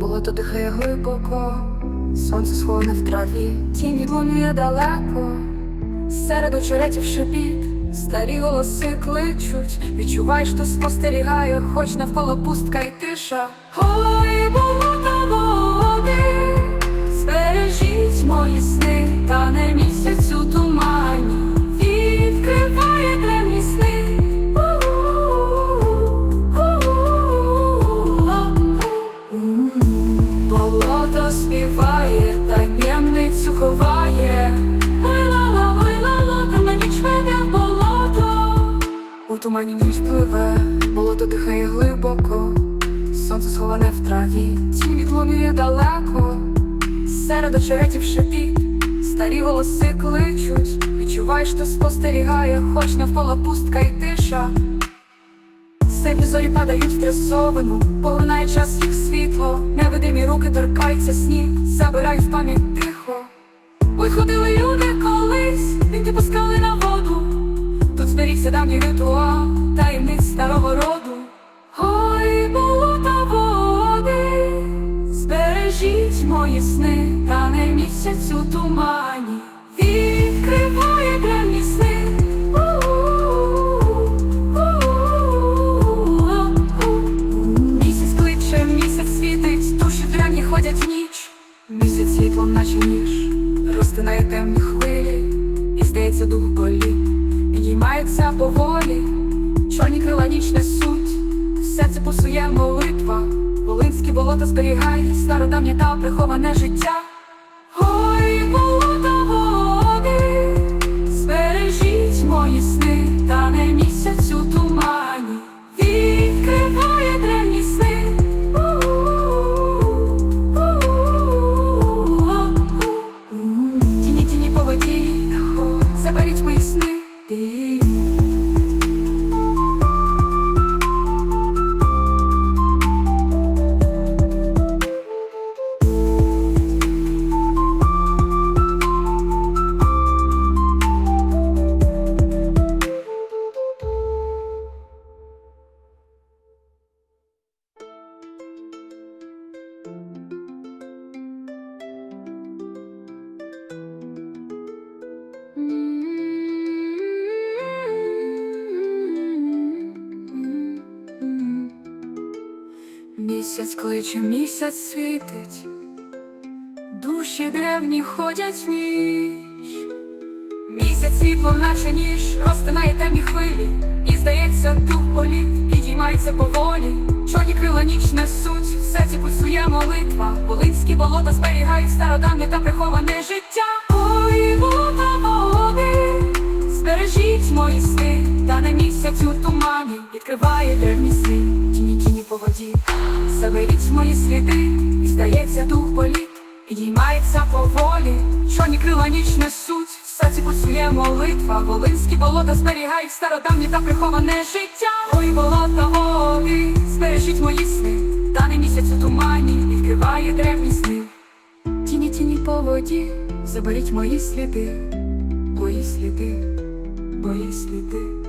Болото дихає глибоко, сонце сховане в траві, тінь відлунює далеко, серед очеретів шепіт, старі голоси кличуть, відчуваєш, хто спостерігає, хоч навколо пустка й тиша. Ой, болото Болото співає, таємницю ховає. Ой-ла-ла, ой-ла-ла, та на ніч веде болото. У тумані ніч пливе, болото дихає глибоко, сонце сховане в траві, тінь відлунює далеко, серед очеретів шепіт, старі голоси кличуть, відчуваєш, хто спостерігає, хоч навколо пустка і тиша. Сиві зорі падають в трясовину, полинає час їх світло, руки торкаються сніг, забирай в пам'ять тихо. Ой, ходили люди колись, вінки пускали на воду. Тут зберігся давній ритуал, таємниць старого роду. Ой, болота води, збережіть мої сни, та не місяцю у і здається, дух болі, підіймається поволі, чорні крила ніч несуть, все це пусує молитва, Волинські болота зберігає, стародавнє та приховане життя. Ой, болота води, збережіть мої сни, Місяць кличе, місяць світить, душі древні ходять в ніч. Місяць світло, наче ніж, розтинає темні хвилі, і здається, дух політ підіймається поволі. Чорні крила ніч несуть, в серці пульсує молитва. Волинські болота зберігають стародавнє та приховане життя. Ой, болота води, збережіть мої сни, та не місяць у тумані відкриває древні сни. По воді, заберіть мої сліди, і здається, дух політ підіймається поволі. Чорні крила ніч несуть, в серці пульсує молитва. Волинські болота зберігають стародавнє та приховане життя. Ой, болота води, збережіть мої сни, та місяць у тумані відкриває древні сни. Тіні тіні по воді, заберіть мої сліди, мої сліди, мої сліди.